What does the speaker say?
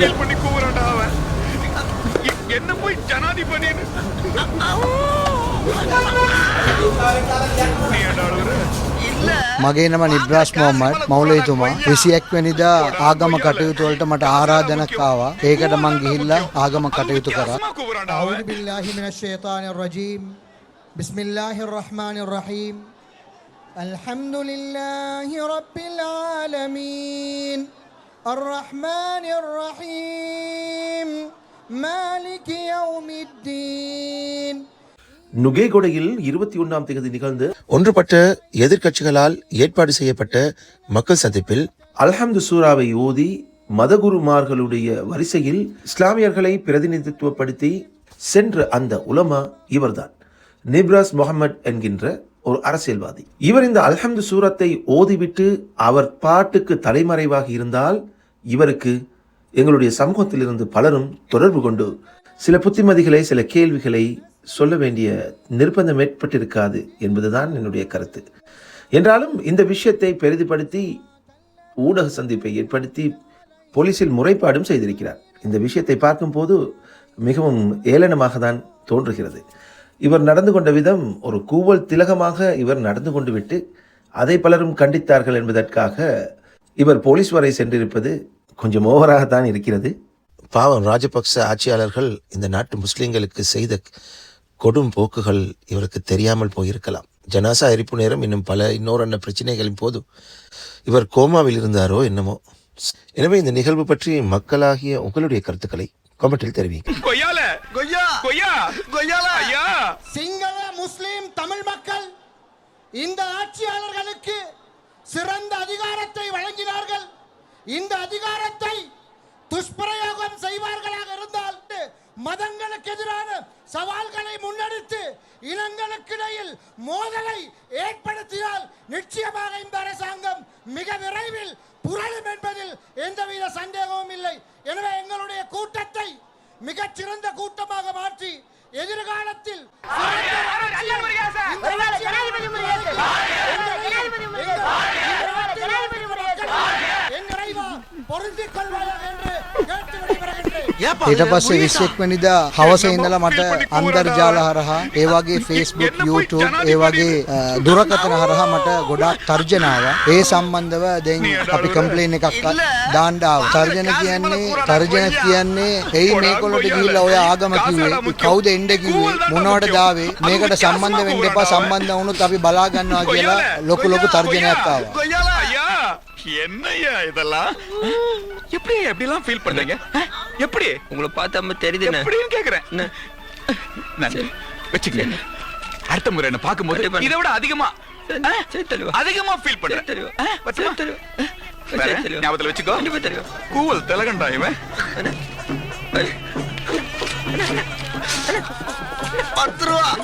Help பண்ணி கூவுறான்டா அவன் என்ன போய் ஜனாதிபதி මගේ නම නිබ්‍රස් මොහමඩ් මවුලේතුමා 21 වෙනිදා ආගම කටයුතු වලට මට ආරාධනක් ආවා. ඒකට මං ගිහිල්ලා ආගම කටයුතු කරා. අවුදු බිල්ලාහි මිනෂ් ෂයිතානිර් රජීම්. බිස්මිල්ලාහිර් රහ්මානිර් රහීම්. අල්හම්දුලිල්ලාහි රබ්බිල් ආලමීන්. الرحمن الرحيم مالك يوم الدين நுகேகொடையில் இருபத்தி ஒன்றாம் தேதி நிகழ்ந்து ஒன்றுபட்ட எதிர்க்கட்சிகளால் ஏற்பாடு செய்யப்பட்ட மக்கள் சந்திப்பில் அல்ஹம்து சூராவை ஓதி மதகுருமார்களுடைய வரிசையில் இஸ்லாமியர்களை பிரதிநிதித்துவப்படுத்தி சென்ற அந்த உலமா இவர்தான் நிப்ராஸ் முகமது என்கின்ற ஒரு அரசியல்வாதி இவர் இந்த அல்ஹம்து சூரத்தை ஓதிவிட்டு அவர் பாட்டுக்கு தலைமறைவாக இருந்தால் இவருக்கு எங்களுடைய சமூகத்திலிருந்து பலரும் தொடர்பு கொண்டு சில புத்திமதிகளை சில கேள்விகளை சொல்ல வேண்டிய நிர்பந்தம் ஏற்பட்டிருக்காது என்பதுதான் என்னுடைய கருத்து. என்றாலும் இந்த விஷயத்தை பெரிதுபடுத்தி ஊடக சந்திப்பை ஏற்படுத்தி போலீசில் முறைப்பாடும் செய்திருக்கிறார். இந்த விஷயத்தை பார்க்கும்போது மிகவும் ஏளனமாக தான் தோன்றுகிறது. இவர் நடந்து கொண்ட விதம் ஒரு கூவல் திலகமாக இவர் நடந்து கொண்டு விட்டு அதை பலரும் கண்டித்தார்கள் என்பதற்காக இவர் போலீஸ் வரை சென்றிருப்பது கொஞ்சம் ஓவராகத்தான் இருக்கிறது. பாவம் ராஜபக்ச ஆட்சியாளர்கள் இந்த நாட்டு முஸ்லிம்களுக்கு செய்த கொடும் போக்குகள் இவருக்கு தெரியாமல் போயிருக்கலாம். ஜனாசா எரிப்பு நேரம் இன்னும் பல இன்னொரு பிரச்சனைகளின் போது இவர் கோமாவில் இருந்தாரோ என்னமோ. எனவே இந்த நிகழ்வு பற்றி மக்களாகிய உங்களுடைய கருத்துக்களை கமெண்டில் தெரிவிங்க. கொய்யால கொய்யா கொய்யா கொய்யால ஐயா சிங்கள முஸ்லிம் தமிழ் மக்கள் இந்த ஆட்சியாளர்களுக்கு சிறந்த அதிகாரத்தை வழங்கினார்கள். இந்த அதிகாரத்தை துஷ்பிரயோகம் செய்வார்களாக இருந்தால் மதங்களுக்கு எதிரான சவால்களை முன்னெடுத்து இனங்களுக்கிடையில் மோதலை ஏற்படுத்தினால் நிச்சயமாக இந்த அரசாங்கம் மிக விரைவில் புரளும் என்பதில் எந்தவித சந்தேகமும் இல்லை. எனவே எங்களுடைய கூட்டத்தை மிகச்சிறந்த கூட்டமாக மாற்றி எதிர்காலத்தில் ඊට ඊට පස්සේ විශ්ෙක් වනිදා හවස ඉඳලා මට අන්තර්ජාල හරහා ඒ වගේ Facebook YouTube ඒ වගේ දුරකථන හරහා මට ගොඩාක් තර්ජනාව ඒ සම්බන්ධව දැන් අපි කම්ප්ලේන් එකක් දාන්න ආවා. තර්ජන කියන්නේ තර්ජන කියන්නේ එයි මේකොල්ලොට ගිහිල්ලා ඔය ආගම කිව්වේ? කවුද එන්න කිව්වේ? මොනවට දාවේ? මේකට සම්බන්ධ වෙන්න එපා. සම්බන්ධ වුණොත් අපි බලා ගන්නවා කියලා ලොකු ලොකු තර්ජනයක් ආවා என்னய்யா இதெல்லாம்? எப்படி எப்படி எல்லாம் ஃபீல் பண்றீங்க எப்படி? உங்களை பார்த்தா தெரியுதுண்ணே எப்படின்னு கேக்குறேன். வச்சுக்கங்க. அடுத்த முறை என்ன பார்க்கும்போது கண்டிப்பா. இதை விட அதிகமா அதிகமா ஃபீல் பண்றேன். ஞாபகத்துல வச்சுக்கோ. கூவல் திலகண்டா இவன். பத்து ரூபா.